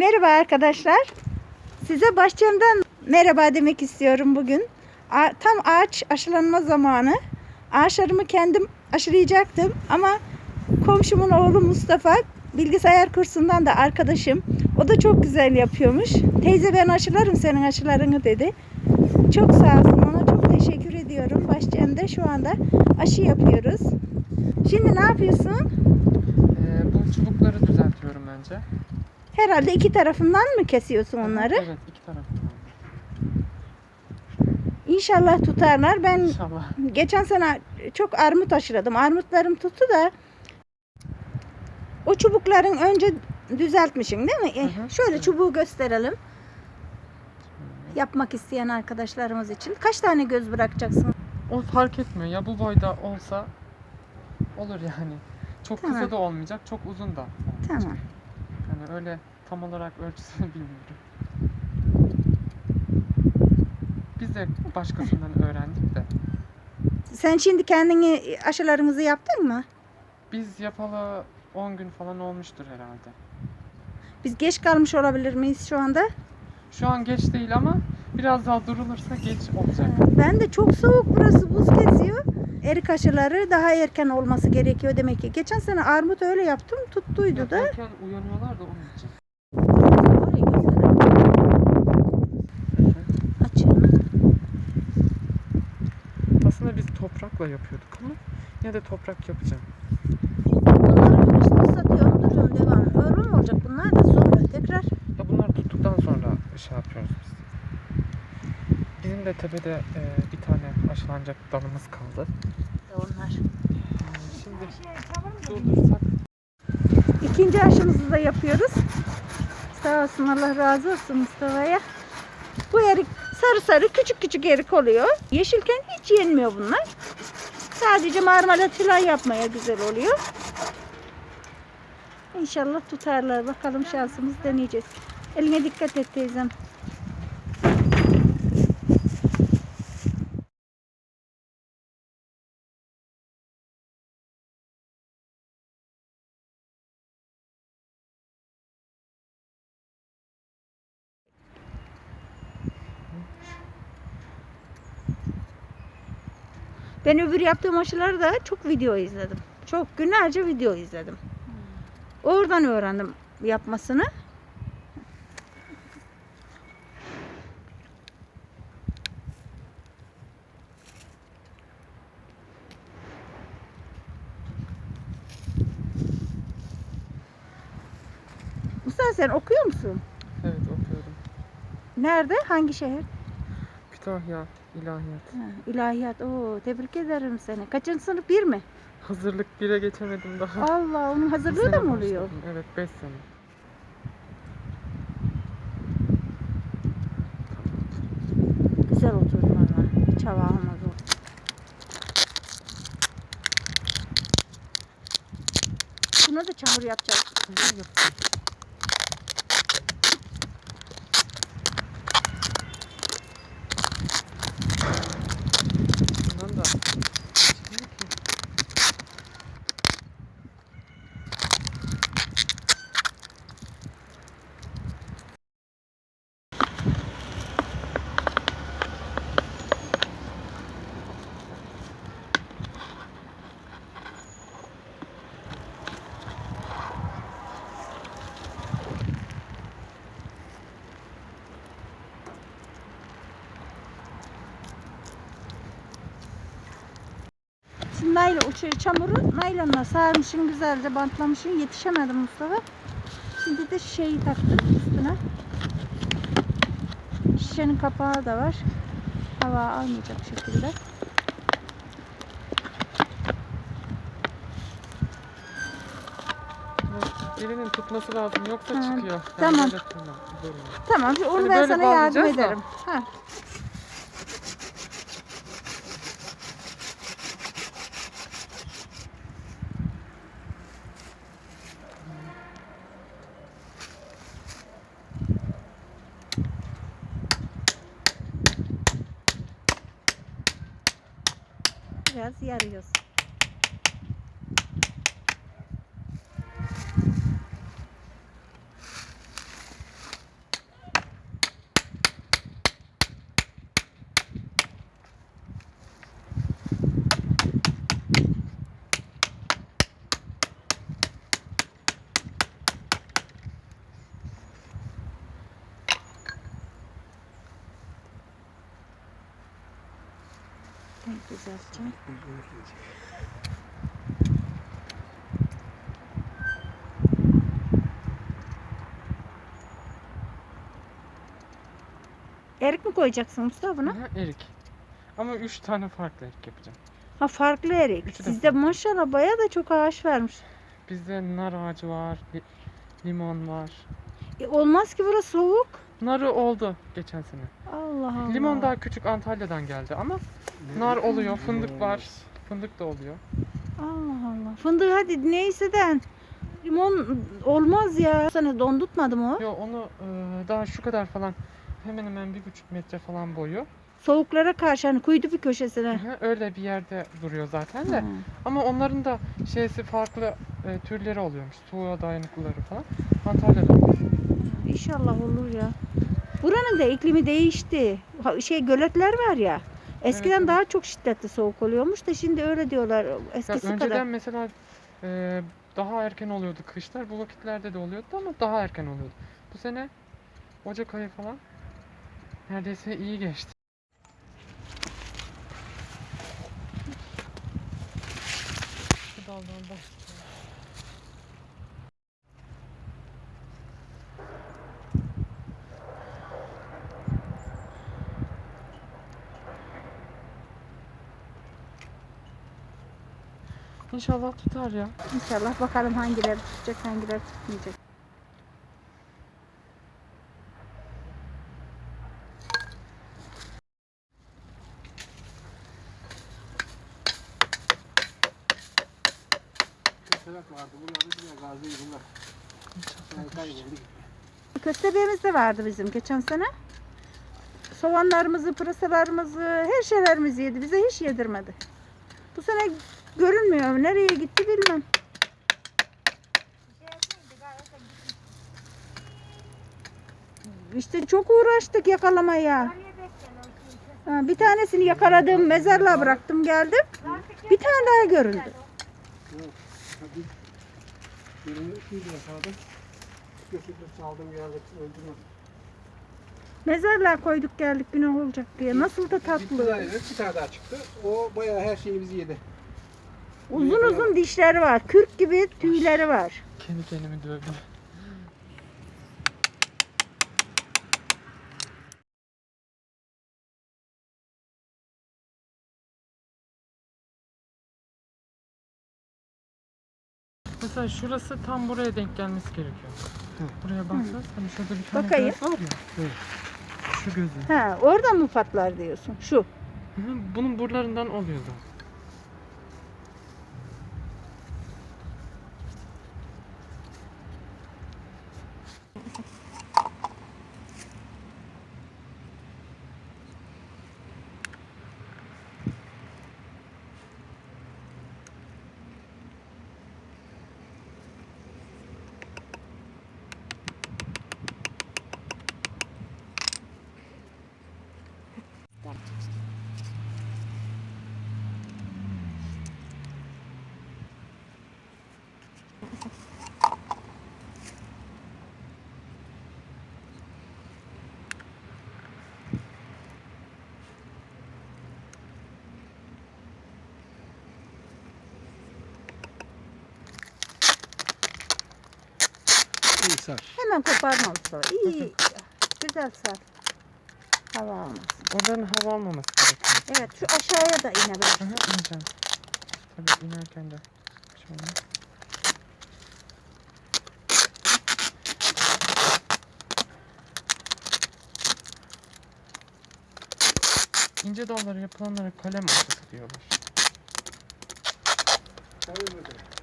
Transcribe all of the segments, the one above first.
Merhaba arkadaşlar. Size bahçemden merhaba demek istiyorum bugün. Tam ağaç aşılanma zamanı. Ağaçlarımı kendim aşılayacaktım ama komşumun oğlu Mustafa bilgisayar kursundan da arkadaşım. O da çok güzel yapıyormuş. Teyze ben aşılarım senin aşılarını dedi. Çok sağ olsun ona çok teşekkür ediyorum. Bahçemde şu anda aşı yapıyoruz. Şimdi ne yapıyorsun? Ee, bu çubukları düzeltiyorum önce. Herhalde iki tarafından mı kesiyorsun onları? Evet iki tarafından. İnşallah tutarlar. Ben İnşallah. geçen sene çok armut aşıladım. Armutlarım tuttu da o çubukların önce düzeltmişsin değil mi? Hı hı, Şöyle çubuğu gösterelim. Yapmak isteyen arkadaşlarımız için. Kaç tane göz bırakacaksın? O fark etmiyor ya bu boyda olsa olur yani. Çok Tamam. kısa da olmayacak, çok uzun da. olmayacak. Tamam. Yani öyle tam olarak ölçüsünü bilmiyorum. Biz de başkasından öğrendik de. Sen şimdi kendini aşılarınızı yaptın mı? Biz yapalı 10 gün falan olmuştur herhalde. Biz geç kalmış olabilir miyiz şu anda? Şu an geç değil ama biraz daha durulursa geç olacak. Ben de çok soğuk burası buz kesiyor. Erik aşıları daha erken olması gerekiyor demek ki. Geçen sene armut öyle yaptım tuttuydu da. Yaparken uyanıyorlar da onun için. Aslında biz toprakla yapıyorduk ama yine de toprak yapacağım. Bunları işte satıyorum duruyorum devam. Öyle mi olacak bunlar da sonra tekrar. Ya bunlar tuttuktan sonra şey yapıyoruz biz. Bizim de tepede e, aşılanacak dalımız kaldı. Onlar. Şimdi durdursak İkinci aşımızı da yapıyoruz. Sağ olsun Allah razı olsun Mustafa'ya. Bu erik sarı sarı küçük küçük erik oluyor. Yeşilken hiç yenmiyor bunlar. Sadece marmelat falan yapmaya güzel oluyor. İnşallah tutarlar. Bakalım şansımız deneyeceğiz. Eline dikkat et teyzem. Ben öbür yaptığım aşıları da çok video izledim. Çok günlerce video izledim. Oradan öğrendim yapmasını. Mustafa sen okuyor musun? evet okuyorum. Nerede? Hangi şehir? Kütahya ilahiyat. Ha, ilahiyat. Oo, tebrik ederim seni. Kaçıncı sınıf? Bir mi? Hazırlık 1'e geçemedim daha. Allah onun hazırlığı da mı oluyor? başladım. Evet 5 sene. Güzel oturdu valla. Hiç hava almaz o. Buna da çamur yapacağız. Şimdi yapacağım. Bundan da çıkmıyor ki. Şimdi naylon, çamuru naylonla sarmışım güzelce bantlamışım. Yetişemedim Mustafa. Şimdi de şeyi taktım üstüne. Şişenin kapağı da var. Hava almayacak şekilde. Birinin tutması lazım yoksa Ha, çıkıyor. tamam. Tamam onu Hani ben sana yardım da. ederim. Ha. Biraz yarıyoruz. Düzelteceğim. Erik mi koyacaksın Mustafa buna? Erik. Ama üç tane farklı erik yapacağım. Ha farklı erik. Üçü de Sizde farklı. maşallah bayağı da çok ağaç vermiş. Bizde nar ağacı var, li- limon var. E, olmaz ki burası soğuk. Narı oldu geçen sene. Allah Allah. Limon daha küçük Antalya'dan geldi ama nar oluyor, fındık var. Fındık da oluyor. Allah Allah. Fındık hadi neyse den. Limon olmaz ya. Sana dondurtmadı mı o? Yo onu e, daha şu kadar falan hemen hemen bir buçuk metre falan boyu. Soğuklara karşı hani kuytu bir köşesine. Hı, Öyle bir yerde duruyor zaten de. Hı. Ama onların da şeysi farklı e, türleri oluyormuş. Soğuğa dayanıklıları falan. Antalya'dan. İnşallah olur ya. Buranın da iklimi değişti. Şey göletler var ya. Eskiden evet. daha çok şiddetli soğuk oluyormuş da şimdi öyle diyorlar. Ya Eskisi önceden kadar. mesela e, daha erken oluyordu kışlar. Bu vakitlerde de oluyordu ama daha erken oluyordu. Bu sene Ocak ayı falan neredeyse iyi geçti. Şu daldan başlayalım. İnşallah tutar ya. İnşallah bakalım hangileri tutacak hangileri tutmayacak. Köstebek vardı. Bunlar gazi bunlar. Kayboldu. Köstebeğimiz de vardı bizim geçen sene. Soğanlarımızı, pırasalarımızı, her şeylerimizi yedi. Bize hiç yedirmedi. Bu sene görünmüyor. Nereye gitti bilmem. İşte çok uğraştık yakalamaya. Bir tanesini yakaladım, mezarlığa bıraktım geldim. Bir tane daha görüldü. Birini iki lira kaldım. Götürdüm saldım geldik öldürdüm. Mezarlığa koyduk geldik günah olacak diye. Nasıl da tatlı. Bir tane daha çıktı. O bayağı her şeyimizi yedi. Uzun uzun dişleri var. Kürk gibi tüyleri var. Kendi kendimi dövdüm. Mesela şurası tam buraya denk gelmesi gerekiyor. Buraya bakacağız. Hani şurada bir tane Bakayım. var ya. Evet. Şu gözü. Ha, oradan mı patlar diyorsun? Şu. Hı Bunun buralarından oluyor sar. Hemen koparmam sonra. İyi. Güzel sar. Hava almasın. Oraların hava almaması gerekiyor. Evet şu aşağıya da hı, ineceğim. Tabii inerken de olmaz. İnce dalları yapılanlara kalem aşısı diyorlar. Tabii böyle.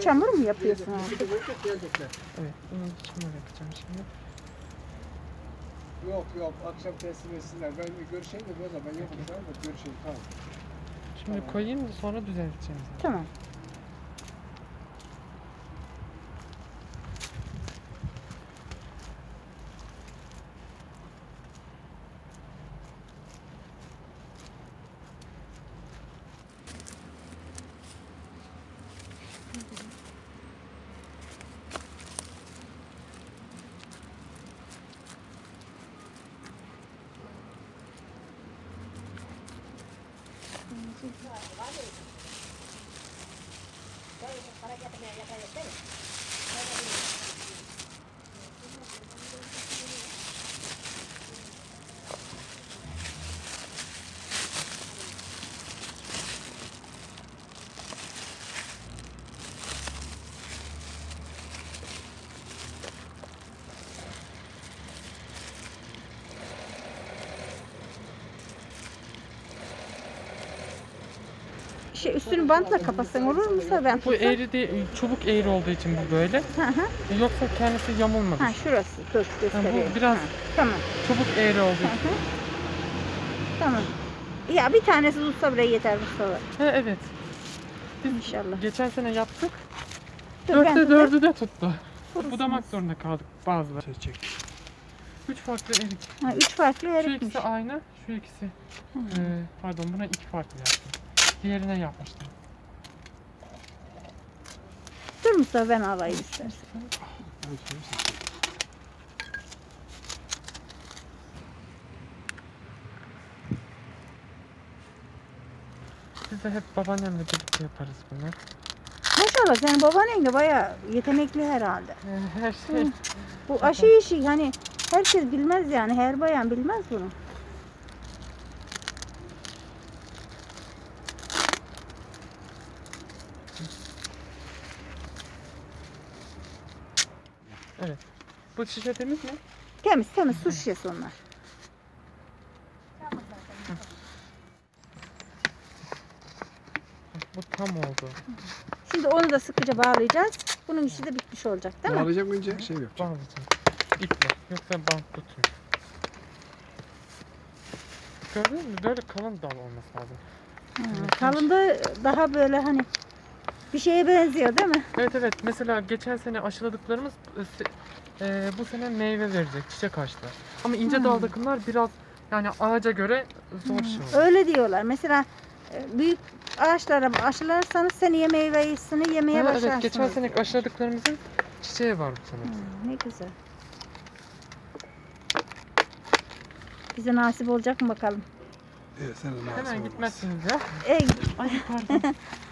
Çamur mu yapıyorsun gelecekler. Evet, bunu çamur yapacağım şimdi. Yok yok akşam teslim etsinler. Ben bir görüşeyim de biraz da ben yapacağım da görüşeyim tamam. Şimdi Tamam. koyayım da sonra düzelteceğim. Tamam. అలాగే అక్కడ ఎక్కడ చెప్తే Şey üstünü bantla kapatsan olur mu ben Bu tutsam? eğri değil, çubuk eğri olduğu için bu böyle. Hı hı. Yoksa kendisi yamulmadı. Ha şurası. Dur göstereyim. biraz- Ha, Tamam. Çubuk eğri olduğu Hı için. hı. Tamam. Ya bir tanesi tutsa bile yeter Mustafa. Ha, evet. İnşallah. Geçen sene yaptık. Dur, ben Dörtte tutayım. dördü de tuttu. Budamak zorunda kaldık bazıları. Ses çek. Üç farklı erik. Ha, üç farklı Şu erikmiş. ikisi aynı, şu ikisi. Hı. Ee, pardon buna iki farklı yaptım. Diğerine yapmıştım. Dur Mustafa ben alayım istersen. Biz de hep babaannemle birlikte yaparız bunları. Maşallah senin babaannen de bayağı yetenekli herhalde. Ee, her şey. Bu aşı işi hani herkes bilmez yani her bayan bilmez bunu. Evet. Bu şişe temiz mi? Temiz temiz su şişesi onlar. Bu tam oldu. Şimdi onu da sıkıca bağlayacağız. Bunun işi de bitmiş olacak değil mi? Bağlayacak önce şey yapacak? Bağlayacağım. İple. Yoksa bant tutmuyor. Gördün mü? Böyle kalın dal olması lazım. Hı, Kalında daha böyle hani bir şeye benziyor değil mi? Evet evet. Mesela geçen sene aşıladıklarımız e, e, bu sene meyve verecek. Çiçek açtılar. Ama ince Hmm. daldakiler biraz yani ağaca göre zor şey oluyor. Öyle diyorlar. Mesela e, büyük ağaçlara aşılarsanız seneye meyvesini yemeye Ha, başlarsınız. evet geçen sene aşıladıklarımızın çiçeği var bu sene. Hı, ne güzel. Bize nasip olacak mı bakalım? Evet sen de nasip Hemen olmaz. gitmezsiniz ya. Ey, Ay pardon.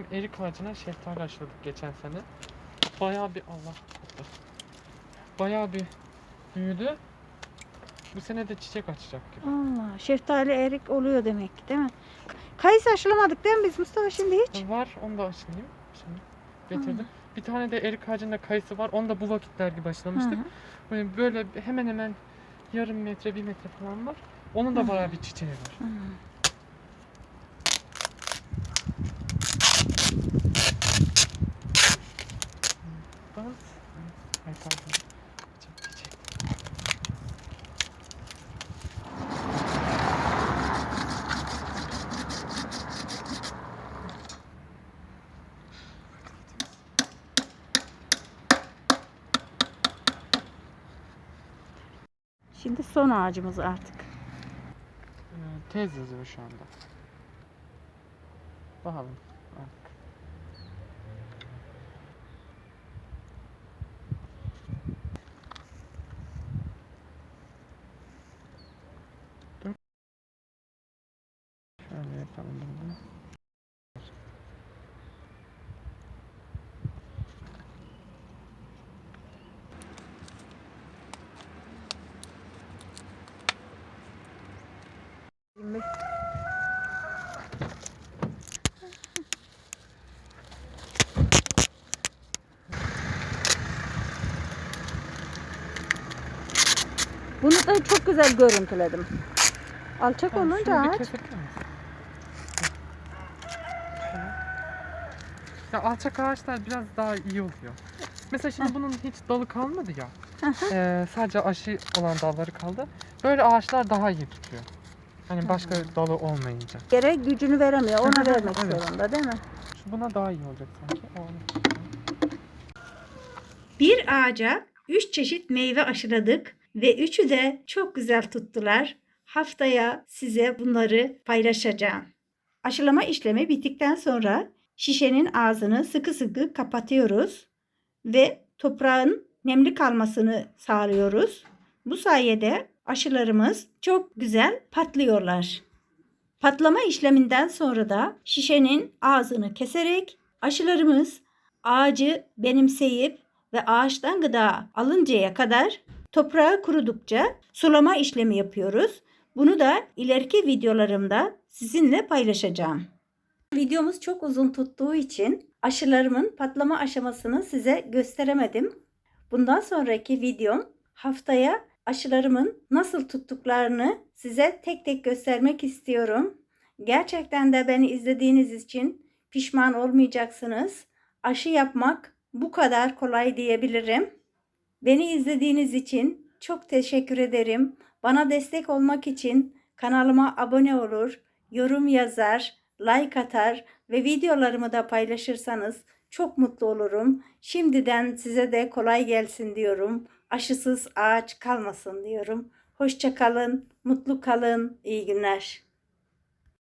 Bizim erik ağacına şeftali aşıladık geçen sene. Bayağı bir Allah koptu. Bayağı bir büyüdü. Bu sene de çiçek açacak gibi. Allah, şeftali erik oluyor demek ki değil mi? Kayısı aşılamadık değil mi biz Mustafa şimdi hiç? Var onu da aşılayayım. Şimdi getirdim. Bir tane de erik ağacında kayısı var. Onu da bu vakitler gibi aşılamıştık. Hı. Böyle, böyle hemen hemen yarım metre bir metre falan var. Onun da Hı. bayağı bir çiçeği var. Hı. Bant. Ay pardon. Çiçek, çiçek. Şimdi son ağacımız artık. Ee, tez yazıyor şu anda. Bakalım artık. Dur. Şöyle yapalım bunu. Bunu da çok güzel görüntüledim. Alçak Tamam, olunca ağaç. Ya alçak ağaçlar biraz daha iyi oluyor. Mesela şimdi bunun hiç dalı kalmadı ya. Ee, sadece aşı olan dalları kaldı. Böyle ağaçlar daha iyi tutuyor. Hani başka dalı olmayınca. Yere gücünü veremiyor. Ona vermek evet. zorunda değil mi? Şu buna daha iyi olacak sanki. O- Bir ağaca 3 çeşit meyve aşıladık ve üçü de çok güzel tuttular. Haftaya size bunları paylaşacağım. Aşılama işlemi bittikten sonra şişenin ağzını sıkı sıkı kapatıyoruz ve toprağın nemli kalmasını sağlıyoruz. Bu sayede aşılarımız çok güzel patlıyorlar. Patlama işleminden sonra da şişenin ağzını keserek aşılarımız ağacı benimseyip ve ağaçtan gıda alıncaya kadar toprağı kurudukça sulama işlemi yapıyoruz. Bunu da ileriki videolarımda sizinle paylaşacağım. Videomuz çok uzun tuttuğu için aşılarımın patlama aşamasını size gösteremedim. Bundan sonraki videom haftaya aşılarımın nasıl tuttuklarını size tek tek göstermek istiyorum. Gerçekten de beni izlediğiniz için pişman olmayacaksınız. Aşı yapmak bu kadar kolay diyebilirim. Beni izlediğiniz için çok teşekkür ederim. Bana destek olmak için kanalıma abone olur, yorum yazar, like atar ve videolarımı da paylaşırsanız çok mutlu olurum. Şimdiden size de kolay gelsin diyorum. Aşısız ağaç kalmasın diyorum. Hoşça kalın, mutlu kalın, iyi günler.